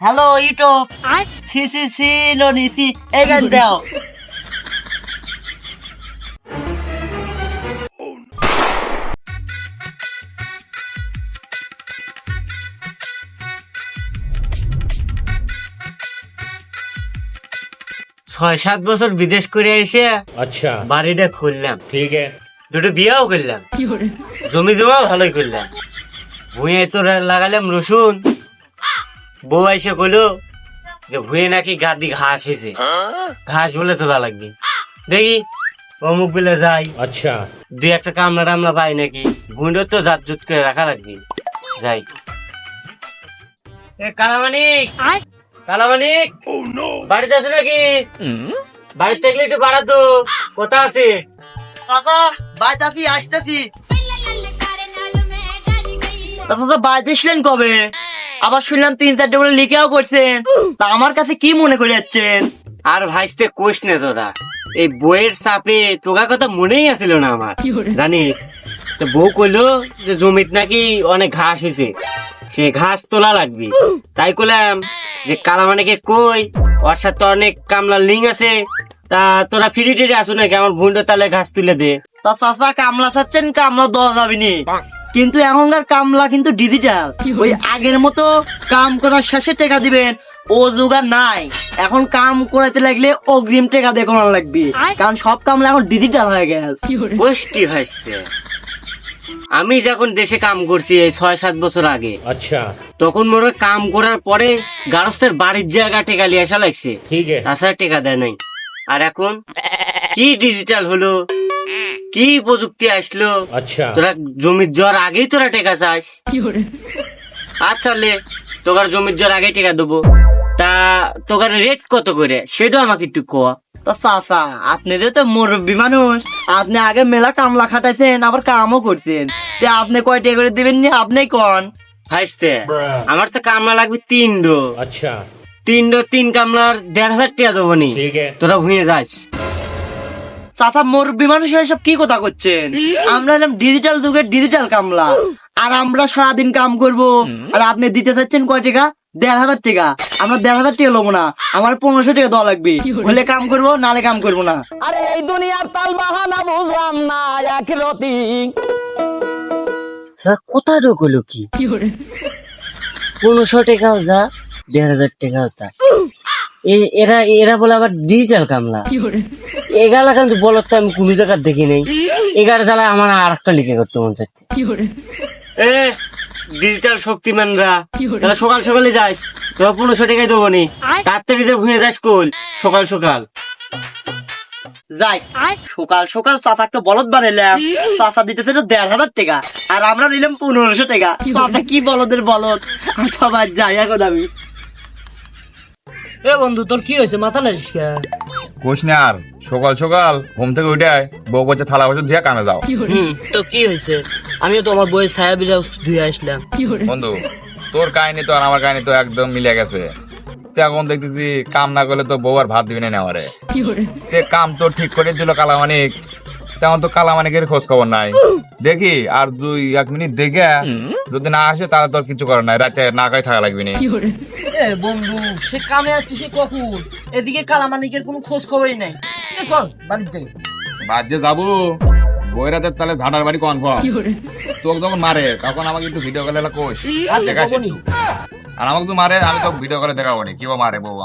Hello ইটো সি সি সি লো নিসি এই গান দাও ছয় সাত বছর বিদেশ করে এসে আচ্ছা। বাড়িটা খুললাম। ঠিক দুটো বিয়াও করলাম। জমি জমা ভালোই করলাম। ভুঁয়ে তো লাগালাম রসুন। বউ এসে কইলো যে ভুয়ে নাকি গাদি ঘাস হয়েছে হ্যাঁ? ঘাস বলে তোলা লাগবে। দেখি অমুক বেলে যাই। আচ্ছা। একটা পাই নাকি গুঁড়ো তো জাত জুত করে রাখা লাগবে। যাই। কালামানিক! কালামানিক! Oh, বাড়িতে আছো নাকি? বাড়িতে থাকলে একটু বাড়াতো কোথা আছে? কাকা বাড়িতে আসি আসতেছি। তো বাড়িতে কবে? হ্যাঁ। আবার শুনলাম তিন চারটে বলে লিখেও করছেন। তা আমার কাছে কি মনে করে যাচ্ছেন? আর ভাইস্তে কোষ নে তোরা এই বইয়ের চাপে তোকার কথা মনেই আসিল না আমার। জানিস তো বউ কইলো যে জমিত নাকি অনেক ঘাস হয়েছে সে ঘাস তোলা লাগবে। তাই কইলাম যে কালামানিকে কই ওর সাথে অনেক কামলা লিঙ্ক আছে তা তোরা ফিরি টিরি আসো নাকি আমার বোনটা তাহলে ঘাস তুলে দে। তা চাচা কামলা চাচ্ছেন কামলা দেওয়া যাবে নি। কিন্তু এখনকার কামলা কিন্তু ডিজিটাল ওই আগের মতো কাম করার শেষে টেকা দিবেন ও যুগা নাই। এখন কাম করাতে লাগলে অগ্রিম টেকা দিয়ে করানো লাগবে। কারণ সব কামলা এখন ডিজিটাল হয়ে গেছে। আমি যখন দেশে কাম করছি এই ছয় সাত বছর আগে আচ্ছা। তখন মনে কাম করার পরে গারস্থের বাড়ির জায়গা টেকা লিয়ে আসা লাগছে। তাছাড়া টেকা দেয় নাই। আর এখন কি ডিজিটাল হলো? কি প্রযুক্তি আসলো? আচ্ছা। তোরা জমির জ্বর আগেই তোরা টেকা চাস। আচ্ছা লে তোকার জমির জ্বর আগে টেকা দেবো। তা তোকার রেট কত করে? সেটাও আমাকে একটু কোয়া চাচা আপনি যে তো মুরব্বী মানুষ আপনি আগে মেলা কামলা খাটাইছেন আবার কামও করছেন। আপনি কয়টা করে দিবেন নি? আপনি কন? হাসতে আমার তো কামলা লাগবে তিন ডো। আচ্ছা। তিন ডো তিন কামলার দেড় হাজার টাকা দেবো নি। তোরা ভুঁয়ে যাস। চাচা মুরব্বী মানুষ এসব কি কথা করছেন? আমরা এলাম ডিজিটাল যুগের ডিজিটাল কামলা। আর আমরা সারাদিন কাম করব। আর আপনি দিতে চাচ্ছেন কয় টাকা? দেড় হাজার টাকা। আমরা দেড় হাজার টাকা লবো না। আমার পনেরোশো টাকা দেওয়া লাগবে। হলে কাম করব নালে কাম করব না। আরে এই দুনিয়ার তাল বাহানা বুঝলাম না এক রতি। কোথায় ঢোকলো কি? পনেরোশো টাকাও যা দেড় হাজার টাকাও তা। এরা এরা বলে আবার ডিজিটাল কামলা। এগালা কিন্তু বলত তো আমি কোনো জায়গার দেখি নাই। এগারো জ্বালায় আমার আর একটা লিখে করতে মন চাচ্ছে এ ডিজিটাল শক্তিমানরা তাহলে সকাল সকালে যাস তোরা পনেরোশো টাকায় দেবো নি। তাড়াতাড়ি যে ভুঁয়ে যাস কোল সকাল সকাল। যাই সকাল সকাল চাচাকে বলদ বানাইলাম। চাচা দিতেছে তো দেড় হাজার টাকা আর আমরা নিলাম পনেরোশো টাকা। চাচা কি বলদের বলদ? আচ্ছা। যাই এখন আমি। এ বন্ধু তোর কি হয়েছে? মাথা আর সকাল সকাল ঘুম থেকে উঠে আয় বউ করছে থালা বাসন কামে যাও। তো কি হয়েছে? আমিও তো আমার বইয়ের ছায়া ব্লাউজ ধুয়ে আসলাম। বন্ধু তোর কাহিনী তো আর আমার কাহিনী তো একদম মিলে গেছে। তো এখন দেখতেছি কাম না করলে তো বউ আর ভাত দিবি না আমারে। কাম তো ঠিক করে দিল কালামানিক। তেমন তো কালামানিকের খোঁজ খবর নাই দেখি আর দুই এক মিনিট দেখে যদি না আসে তাহলে তোর কিছু করার নাই রাতে না খাই থাকা লাগবে না। বন্ধু সে কামে যাচ্ছে সে কখন? এদিকে কালামানিকের কোনো খোঁজ খবরই নাই চল বাড়ির যাই। বাজে যাব? বইরাতে তাহলে ঝাড়ার বাড়ি কনফার্ম তোকে যখন মারে তখন আমাকে একটু ভিডিও কলে কোষ আচ্ছা আর আমাকে তো মারে আমি তো ভিডিও করে দেখাবো নি। কিবা মারে বউ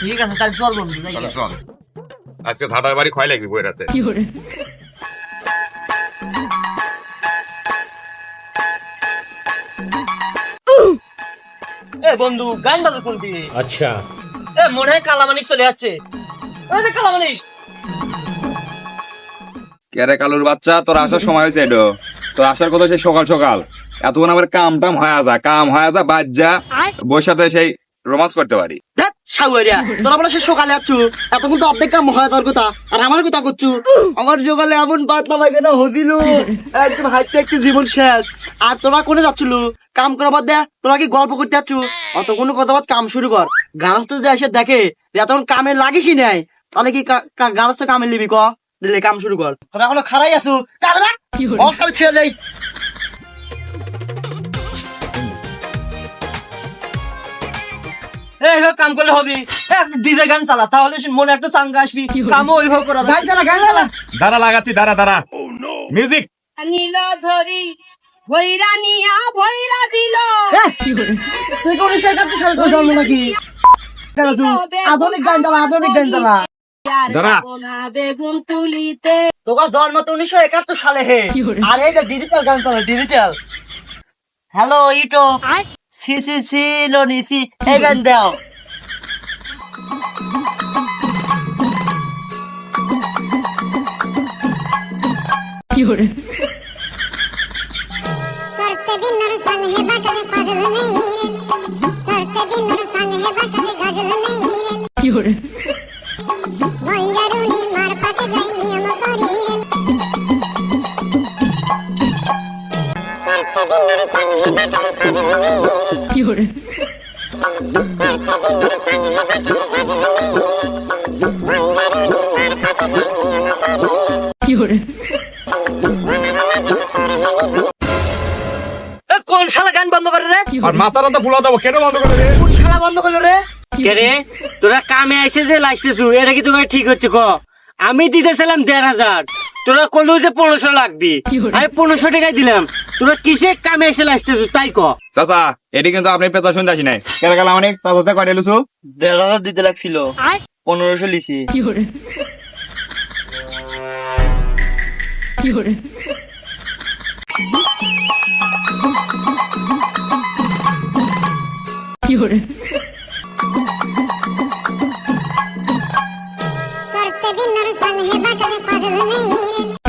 ঠিক আছে তাহলে চল বন্ধু চল। আজকে ধাঁধার বাড়ি খয় লাগবি বই রাতে এ বন্ধু গান কোনটি? আচ্ছা। এ মনে হয় কালামানিক চলে যাচ্ছে। কালামানিক। কেরে কালুর বাচ্চা তোর আসার সময় হয়েছে এডো। তোর আসার কথা সেই সকাল সকাল। এতক্ষণ আবার কাম টাম হয়ে যা কাম হয়ে যা বাদ যা। সেই রোমান্স করতে পারি। ধ্যাৎ, তোরা বলে সে সকালে আছো। এতক্ষণ তো অর্ধেক কাম হয় তোর কথা আর আমার কথা করছু। আমার সকালে এমন পাতলা পায়খানা হবিল। একদম হাইতে একটি জীবন শেষ। আর তোরা কোনে যাচ্ছিল? কাম দে তোরা কি গল্প করতে যাচ্ছ অত কোনো কথা বাদ কাম শুরু কর। গাছ তো যে এসে দেখে যে এতক্ষণ কামে লাগিসই নাই তাহলে কি গাছ তো কামে লিবি ক? দিলে কাম শুরু কর। তোরা খারাই আছো? কামে লাগ ছেড়ে যাই এই হোক কাম করলে হবে। ডিজে গান চালা তাহলে মনে একটা চাঙ্গা আসবি। কামও ওইভাবে করা গান চালা গান চালা। দাঁড়া লাগাচ্ছি দাঁড়া দাঁড়া। মিউজিক নীল ধরি ভৈরা নিয়া ভৈরা দিল। তুই কোন উনিশশো একাত্তর সালে জন্ম নাকি? আধুনিক গান চালা আধুনিক গান চালা। বেগুন তুলিতে। জন্ম তো উনিশশো একাত্তর সালে হে। আর এইটা ডিজিটাল গান চালা ডিজিটাল হ্যালো ইটো সি সি সি লনি সি এখান দাও কি হরে কি হরে কোন শালা গান বন্ধ করে রে? আর মাথাটা তো ফুলা দেবো কেন বন্ধ করে রে? কোন শালা বন্ধ করল রে? কে রে? তোরা কামে আইসে যে লাইতেছু এটা কি তোকে ঠিক হচ্ছে ক? আমি দিতেছিলাম দেড় হাজার। তোরা কলেও যে পনেরোশো লাগবি। আমি পনেরোশো টাকায় দিলাম। তোরা কিসে কামে এসে লাগতেছো তাই ক? চাচা এটি কিন্তু আপনি পেতা শুনতে আসি নাই। কেন গেলাম অনেক? চাচাতে কয়টা লুসু দেড় হাজার দিতে লাগছিল। পনেরোশো লিছি। কি হরে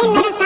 Nothing, nothing.